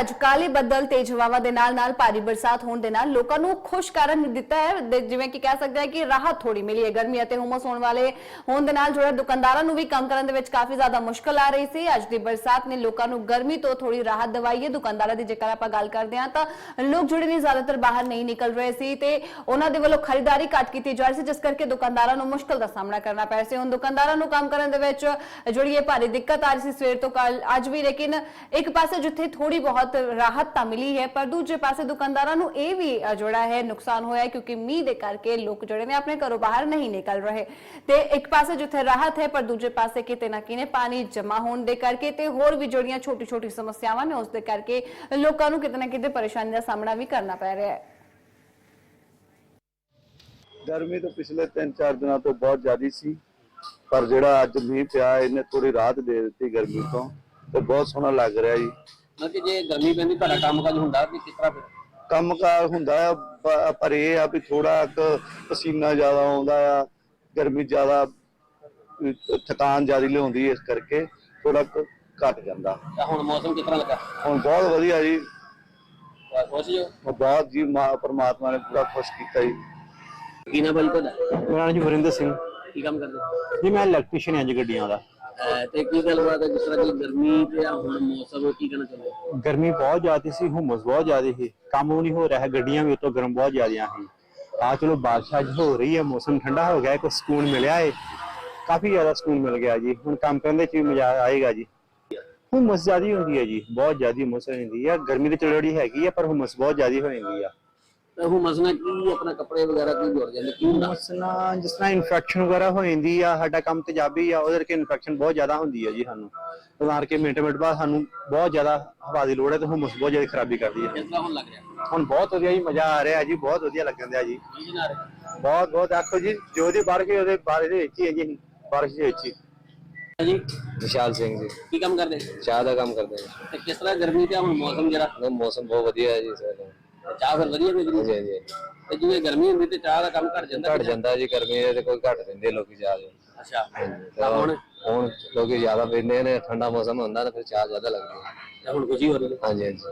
ਅੱਜ ਕਾਲੇ ਬੱਦਲ ਤੇਜ਼ ਹਵਾਵਾਂ ਦੇ ਨਾਲ ਨਾਲ ਭਾਰੀ ਬਰਸਾਤ ਹੋਣ ਦੇ ਨਾਲ ਲੋਕਾਂ ਨੂੰ ਖੁਸ਼ ਕਰਨ ਦਿੱਤਾ ਹੈ। ਦੇ- ਜਿਵੇਂ ਕਿ ਕਹਿ ਸਕਦੇ ਹਾਂ ਕਿ ਰਾਹਤ ਥੋੜੀ ਮਿਲੀ ਹੈ। ਗਰਮੀ ਅਤੇ ਹੁਮਸ ਹੋਣ ਵਾਲੇ ਹੋਣ ਦੇ ਨਾਲ ਜਿਹੜਾ ਦੁਕਾਨਦਾਰਾਂ ਨੂੰ ਵੀ ਕੰਮ ਕਰਨ ਦੇ ਵਿੱਚ ਕਾਫੀ ਜ਼ਿਆਦਾ ਮੁਸ਼ਕਲ ਆ ਰਹੀ ਸੀ। ਅੱਜ ਦੀ ਬਰਸਾਤ ਨੇ ਲੋਕਾਂ ਨੂੰ ਗਰਮੀ ਤੋਂ ਥੋੜੀ ਰਾਹਤ ਦਿਵਾਈ ਹੈ। ਦੁਕਾਨਦਾਰਾਂ ਦੀ ਜੇਕਰ ਆਪਾਂ ਗੱਲ ਕਰਦੇ ਹਾਂ ਤਾਂ ਲੋਕ ਜਿਹੜੇ ਨੇ ਜ਼ਿਆਦਾਤਰ ਬਾਹਰ ਨਹੀਂ ਨਿਕਲ ਰਹੇ ਸੀ ਤੇ ਉਹਨਾਂ ਦੇ ਵੱਲੋਂ ਖਰੀਦਦਾਰੀ ਘੱਟ ਕੀਤੀ ਜਾ ਰਹੀ ਸੀ, ਜਿਸ ਕਰਕੇ ਦੁਕਾਨਦਾਰਾਂ ਨੂੰ ਮੁਸ਼ਕਲ ਦਾ ਸਾਹਮਣਾ ਕਰਨਾ ਪੈ ਰਿਹਾ ਸੀ। ਹੁਣ ਦੁਕਾਨਦਾਰਾਂ ਨੂੰ ਕੰਮ ਕਰਨ ਦੇ ਵਿੱਚ ਜਿਹੜੀ ਇਹ ਭਾਰੀ ਦਿੱਕਤ ਆ ਰਹੀ ਸੀ ਸਵੇਰ ਤੋਂ ਕੱਲ ਅੱਜ ਵੀ ਲੇਕਿਨ ਇੱਕ ਪਾਸੇ ਜਿੱਥੇ ਥੋੜੀ ਬਹੁਤ ਰਾਹਤ ਤਾਂ ਮਿਲੀ ਹੈ, ਪਰ ਦੂਜੇ ਪਾਸੇ ਦੁਕਾਨਦਾਰਾਂ ਨੂੰ ਇਹ ਵੀ ਜਿਹੜਾ ਹੈ, ਨੁਕਸਾਨ ਹੋਇਆ ਕਿਉਂਕਿ ਮੀਂਹ ਦੇ ਕਰਕੇ ਲੋਕ ਜਿਹੜੇ ਨੇ ਆਪਣੇ ਘਰੋਂ ਬਾਹਰ ਨਹੀਂ ਨਿਕਲ ਰਹੇ। ਤੇ ਇੱਕ ਪਾਸੇ ਜਿੱਥੇ ਰਾਹਤ ਹੈ, ਪਰ ਦੂਜੇ ਪਾਸੇ ਕਿਤੇ ਨਾ ਕਿਤੇ ਪਾਣੀ ਜਮਾ ਹੋਣ ਦੇ ਕਰਕੇ ਤੇ ਹੋਰ ਵੀ ਜਿਹੜੀਆਂ ਛੋਟੀ ਛੋਟੀ ਸਮੱਸਿਆਵਾਂ ਨੇ, ਉਸ ਦੇ ਕਰਕੇ ਲੋਕਾਂ ਨੂੰ ਕਿਤੇ ਨਾ ਕਿਤੇ ਪਰੇਸ਼ਾਨੀ ਦਾ ਸਾਹਮਣਾ ਵੀ ਕਰਨਾ ਪੈ ਰਿਹਾ ਹੈ। ਗਰਮੀ ਤੋਂ ਪਿਛਲੇ 3-4 ਦਿਨਾਂ ਤੋਂ ਬਹੁਤ ਜ਼ਿਆਦੀ ਸੀ, ਪਰ ਜਿਹੜਾ ਅੱਜ ਮੀਂਹ ਪਿਆ, ਇਹਨੇ ਥੋੜੀ ਰਾਹਤ ਦੇ ਦਿੱਤੀ ਗਰਮੀ ਤੋਂ, ਤੇ ਬਹੁਤ ਸੋਹਣਾ ਲੱਗ ਰਿਹਾ ਜੀ। ਮਤਲਬ ਕਿ ਜੇ ਗਰਮੀ ਪੈਂਦੀ ਤੁਹਾਡਾ ਕੰਮ ਕਾਜ ਹੁੰਦਾ ਵੀ ਕਿਸ ਤਰ੍ਹਾਂ ਫਿਰ? ਕੰਮਕਾਰ ਹੁੰਦਾ ਆ ਪ- ਪਰ ਇਹ ਆ ਵੀ ਥੋੜਾ ਕੁ ਪਸੀਨਾ ਜ਼ਿਆਦਾ ਆਉਂਦਾ ਆ ਗਰਮੀ ਜ਼ਿਆਦਾ ਅਹ ਥਕਾਨ ਜ਼ਿਆਦਾ ਲਿਆਉਂਦੀ ਇਸ ਕਰਕੇ ਥੋੜਾ ਘਟ ਜਾਂਦਾ। ਤਾਂ ਹੁਣ ਮੌਸਮ ਕਿਸ ਤਰ੍ਹਾਂ ਲੱਗਾ? ਹੁਣ ਬਹੁਤ ਵਧੀਆ ਜੀ। ਖੁਸ਼ ਜੋ ਬਹੁਤ ਜੀ ਮਾ ਪਰਮਾਤਮਾ ਨੇ ਪੂਰਾ ਖੁਸ਼ ਕੀਤਾ ਜੀ। ਕੀ ਨਾ ਬਾਈ ਤੁਹਾਡਾ? ਮੇਰਾ ਨਾਮ ਜੀ ਵਰਿੰਦਰ ਸਿੰਘ। ਕੀ ਕੰਮ ਕਰਦੇ? ਜੀ ਮੈਂ ਇਲੈਕਟ੍ਰੀਸ਼ੀਅਨ ਹਾਂ ਜੀ ਗੱਡੀਆਂ ਦਾ। ਅਹ, ਤੇ ਕੀ ਗੱਲ ਹੈ ਜਿਸ ਤਰ੍ਹਾਂ ਕਿ ਗਰਮੀ ਤੇ ਆ, ਹੁਣ ਮੌਸਮ, ਕੀ ਕਹਿਣਾ ਚਾਹੁੰਦੇ ਹੋ? ਗਰਮੀ ਬਹੁਤ ਜ਼ਿਆਦਾ ਸੀ, ਹੁਮਸ ਬਹੁਤ ਜ਼ਿਆਦਾ ਸੀ, ਕੰਮ ਵੀ ਨਹੀਂ ਹੋ ਰਿਹਾ ਹੈ ਗੱਡੀਆਂ ਵੀ ਉਤੋਂ ਗਰਮ ਬਹੁਤ ਜ਼ਿਆਦੀਆਂ ਸੀ। ਆ ਚਲੋ ਬਾਰਿਸ਼ ਅੱਜ ਹੋ ਰਹੀ ਹੈ, ਮੌਸਮ ਠੰਡਾ ਹੋ ਗਿਆ ਹੈ ਕੁਝ ਸਕੂਨ ਮਿਲਿਆ ਹੈ ਕਾਫੀ ਜ਼ਿਆਦਾ ਸਕੂਨ ਮਿਲ ਗਿਆ ਜੀ, ਹੁਣ ਕੰਮ ਕਰਨ ਚ ਵੀ ਮਜ਼ਾ ਆਏਗਾ ਜੀ। ਹੁਮਸ ਜ਼ਿਆਦੀ ਹੁੰਦੀ ਹੈ ਜੀ, ਬਹੁਤ ਜ਼ਿਆਦੀ ਹੁਮਸ ਹੋ ਹੈ, ਗਰਮੀ ਤੇ ਚੜੜੀ ਹੈਗੀ ਆ ਪਰ ਹੁਮਸ ਬਹੁਤ ਜ਼ਿਆਦੀ ਹੋ ਜਾਂਦੀ ਆ। ਤਾਂ ਹੁਣ ਮਸਨਾ ਕੀ ਆਪਣਾ ਕੱਪੜੇ ਵਗੈਰਾ ਕੀ ਜੁੜ ਜਾਂਦੇ ਕੀ ਹੁੰਦਾ ਹੁਮਸ ਨਾਲ ਜਿਸ ਤਰ੍ਹਾਂ ਇਨਫੈਕਸ਼ਨ ਵਗੈਰਾ ਹੋ ਜਾਂਦੀ ਆ ਸਾਡਾ ਕੰਮ ਤੇਜ਼ਾਬੀ ਆ ਉਹਦੇ ਕਰਕੇ ਇਨਫੈਕਸ਼ਨ ਬਹੁਤ ਜ਼ਿਆਦਾ ਹੁੰਦੀ ਹੈ ਜੀ ਸਾਨੂੰ। ਉਹਦੇ ਕਰਕੇ ਮਿੰਟ ਮਿੰਟ ਬਾਅਦ ਸਾਨੂੰ ਬਹੁਤ ਜ਼ਿਆਦਾ ਹਵਾ ਦੀ ਲੋੜ ਹੈ ਤੇ ਹੁਮਸ ਬਹੁਤ ਜ਼ਿਆਦਾ ਖਰਾਬੀ ਕਰਦੀ ਹੈ ਤਰ੍ਹਾਂ ਹੁਣ ਲੱਗ ਰਿਹਾ? ਹੁਣ ਬਹੁਤ ਵਧੀਆ ਜੀ ਮਜ਼ਾ ਆ ਰਿਹਾ ਜੀ ਬਹੁਤ ਵਧੀਆ ਲੱਗਣ ਦਿਆ ਜੀ। ਕੀ ਨਾ ਰਿਹਾ? ਬਹੁਤ ਬਹੁਤ ਆਖੋ ਜੀ ਜੋ ਦੀ ਬਾਰਿਸ਼ ਉਹਦੇ ਬਾਰੇ ਦੇ ਵਿੱਚ ਹੀ ਹੈ ਜੀ ਅਸੀਂ, ਬਾਰਿਸ਼ ਦੇ ਵਿੱਚ ਹੀ। ਜੀ। ਵਿਸ਼ਾਲ ਸਿੰਘ ਜੀ। ਕੀ ਕੰਮ ਕਰਦੇ? ਚਾਹ ਦਾ ਕੰਮ ਕਰਦੇ ਤੇ ਕਿਸ ਤਰ੍ਹਾਂ ਗਰਮੀ ਤੇ ਆ ਹੁਣ ਮੌਸਮ ਜਿਹੜਾ ਨਾ ਮੌਸਮ ਬਹੁਤ ਵਧੀਆ ਹੈ ਜੀ ਤੇ ਚਾਹ ਫਿਰ ਵਧੀਆ ਕੋਈ ਹਾਂਜੀ ਹਾਂਜੀ। ਤੇ ਜਿਵੇਂ ਗਰਮੀ ਹੁੰਦੀ ਤੇ ਚਾਹ ਦਾ ਕੰਮ ਘਟ ਜਾਂਦਾ ਘਟ ਜਾਂਦਾ ਜੀ ਗਰਮੀ ਦੇ ਤੇ ਕੋਈ ਘਟ ਦਿੰਦੇ ਲੋਕੀ ਚਾਹ ਦੇ। ਅੱਛਾ। ਤਾਂ ਹੁਣ? ਹੁਣ ਲੋਕੀ ਜ਼ਿਆਦਾ ਪੀਂਦੇ ਨੇ ਠੰਡਾ ਮੌਸਮ ਹੁੰਦਾ ਤਾਂ ਫਿਰ ਚਾਹ ਜ਼ਿਆਦਾ ਲੱਗਦੀ ਹੈ। ਹੁਣ ਖੁਸ਼ੀ ਹੋ ਰਹੀ ਹੈ। ਹਾਂਜੀ ਹਾਂਜੀ।